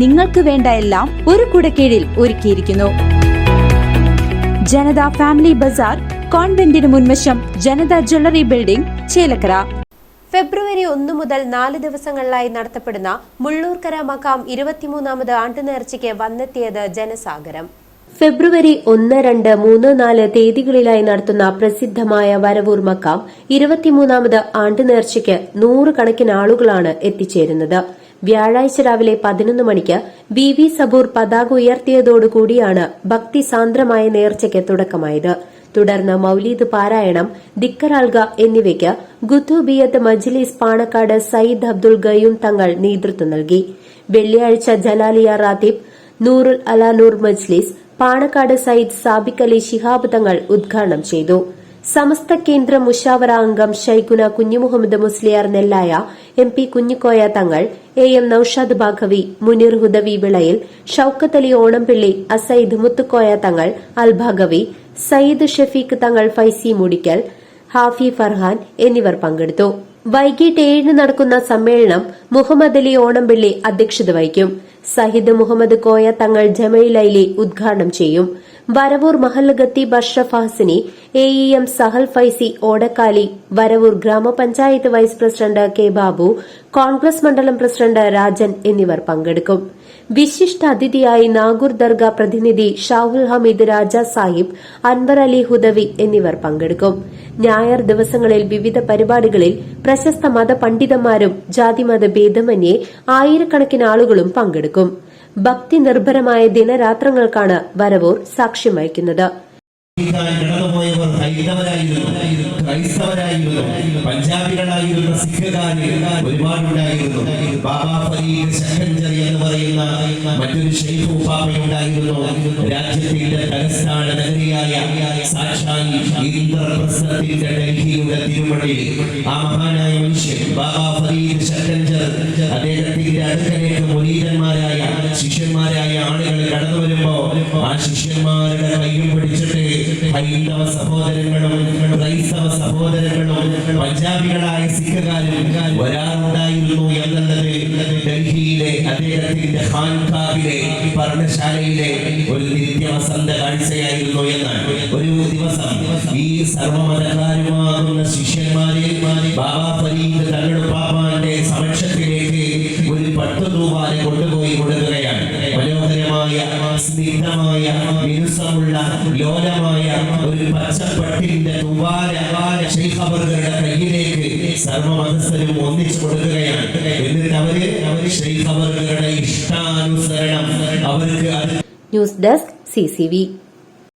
നിങ്ങൾക്ക് വേണ്ട എല്ലാം ഒരു കുടക്കീഴിൽ ഒരുക്കിയിരിക്കുന്നു. ജനത ഫാമിലി ബസാർ കോൺവെന്റിന് മുൻവശം ജനത ജ്വല്ലറി ബിൽഡിംഗ് ചേലക്കര. ഫെബ്രുവരി ഒന്ന് മുതൽ നാല് ദിവസങ്ങളിലായി നടത്തപ്പെടുന്ന മുള്ളൂർക്കര മക്കാം ഇരുപത്തിമൂന്നാമത് ആണ്ടുനേർച്ചയ്ക്ക് വന്നെത്തിയത് ജനസാഗരം. ഫെബ്രുവരി ഒന്ന് രണ്ട് മൂന്ന് നാല് തീയതികളിലായി നടത്തുന്ന പ്രസിദ്ധമായ വരവൂർ മക്കാം ഇരുപത്തിമൂന്നാമത് ആണ്ടുനേർച്ചയ്ക്ക് നൂറുകണക്കിന് ആളുകളാണ് എത്തിച്ചേരുന്നത്. വ്യാഴാഴ്ച രാവിലെ പതിനൊന്ന് മണിക്ക് വി വി സബൂർ പതാക ഉയർത്തിയതോടുകൂടിയാണ് ഭക്തിസാന്ദ്രമായ നേർച്ചയ്ക്ക് തുടക്കമായത്. തുടർന്ന് മൌലീദ് പാരായണം ദിക്കറാൽഗ എന്നിവയ്ക്ക് ഗുത്തുബിയത്ത് മജ്ലിസ് പാണക്കാട് സയ്യിദ് അബ്ദുൾ ഗയൂം തങ്ങൾ നേതൃത്വം നൽകി. വെള്ളിയാഴ്ച ജലാലിയ റാത്തിബ് നൂറുൽ അലാനൂർ മജ്ലിസ് പാണക്കാട് സയ്യിദ് സാബിക് അലി ശിഹാബ് തങ്ങൾ ഉദ്ഘാടനം ചെയ്തു. സമസ്ത കേന്ദ്ര മുഷാവറ അംഗം Shaikhuna Kunhumuhammad Musliyar Nellaya M P Kunhikoya Thangal A M Naushad Baqavi Muneer Hudawi Vilayil Shoukath Ali Onampilly Asaid Muthukoya Thangal അൽ ഭാഗവി സയ്യിദ് ഷെഫീഖ് തങ്ങൾ ഫൈസി മുടിക്കൽ ഹാഫി ഫർഹാൻ എന്നിവർ പങ്കെടുത്തു. വൈകിട്ട് ഏഴിന് നടക്കുന്ന സമ്മേളനം മുഹമ്മദ് അലി ഓണംപിള്ളി അധ്യക്ഷത വഹിക്കും. സഹിദ് മുഹമ്മദ് കോയ തങ്ങൾ ജമയിലൈലി ഉദ്ഘാടനം ചെയ്യും. വരവൂർ മഹല്ലഗത്തി ഖത്തീബ് Ashraf Hasani A E M Sahal Faizy Odakkali Varavoor ഗ്രാമപഞ്ചായത്ത് vice president K Babu Congress മണ്ഡലം പ്രസിഡന്റ് രാജൻ എന്നിവർ പങ്കെടുക്കും. വിശിഷ്ട അതിഥിയായി നാഗൂർ ദർഗ പ്രതിനിധി ഷാഹുൽ ഹമീദ് രാജ സാഹിബ് അൻവർ അലി ഹുദവി എന്നിവർ പങ്കെടുക്കും. ഞായർ ദിവസങ്ങളിൽ വിവിധ പരിപാടികളിൽ പ്രശസ്ത മതപണ്ഡിതന്മാരും ജാതിമത ഭേദമന്യേ ആയിരക്കണക്കിന് ആളുകളും പങ്കെടുക്കും. ഭക്തി നിർഭരമായ ദിനരാത്രങ്ങൾക്കാണ് വരവൂർ സാക്ഷ്യം വഹിക്കുന്നത്. കടന്നുപോയവർ ഹൈന്ദവരായിരുന്നു ക്രൈസ്തവരായിരുന്നു പഞ്ചാബികളായിരുന്ന സിഖുകാര് ഒരുപാടുണ്ടായിരുന്നു. ബാബാ ഫരീദ് ശക്കഞ്ചറി എന്ന് പറയുന്ന മറ്റൊരു ഷെയ്ഖ് ഉപ്പാപ്പയുണ്ടായിരുന്നു രാജ്യത്തിന്റെ തലസ്ഥാന നഗരിയായ സാക്ഷാൽ ഇന്ദ്രപ്രസ്ഥത്തിന്റെ ഡൽഹിയുടെ തിരുമണി ആ മഹാനായ മനുഷ്യൻ ബാബാ ഫരീദ് ശക്കഞ്ചർ അദ്ദേഹത്തിന്റെ അടുക്കലേക്ക് മുനീതന്മാരായ ശിഷ്യന്മാരായ ആളുകൾ കടന്നു വരുമ്പോ ആ ശിഷ്യന്മാരുടെ കൈയും പിടിച്ചിട്ട് ഹൈന്ദവ സഹോദരങ്ങളും ക്രൈസ്തവ സഹോദരങ്ങളും പഞ്ചാബികളായ സിഖുകാരും ഒരാളുണ്ടായിരുന്നു എന്നുള്ളത് ഡൽഹിയിലെ അദ്ദേഹത്തിന്റെ ഖാൻഖാബിലെ പർണശാലയിലെ ഒരു നിത്യവസന്ത കാഴ്ചയായിരുന്നു എന്നാണ്. ഒരു ദിവസം ഈ സർവമതക്കാരുമാകുന്ന ശിഷ്യന്മാരെ ബാബാ സ്നിഗ്ധമായ മിനുസമുള്ള ലോലമായ ഒരു പച്ചപ്പട്ടിന്റെ തുവാല ഷെയ്ഖബറുകളുടെ കയ്യിലേക്ക് സർവമതസ്ഥരും ഒന്നിച്ചു കൊടുക്കുകയാണ്. എന്നിട്ട് അവർ അവർ ഷെയ്ഖബറുകളുടെ ഇഷ്ടാനുസരണം അവർക്ക് ന്യൂസ് ഡെസ്ക് സി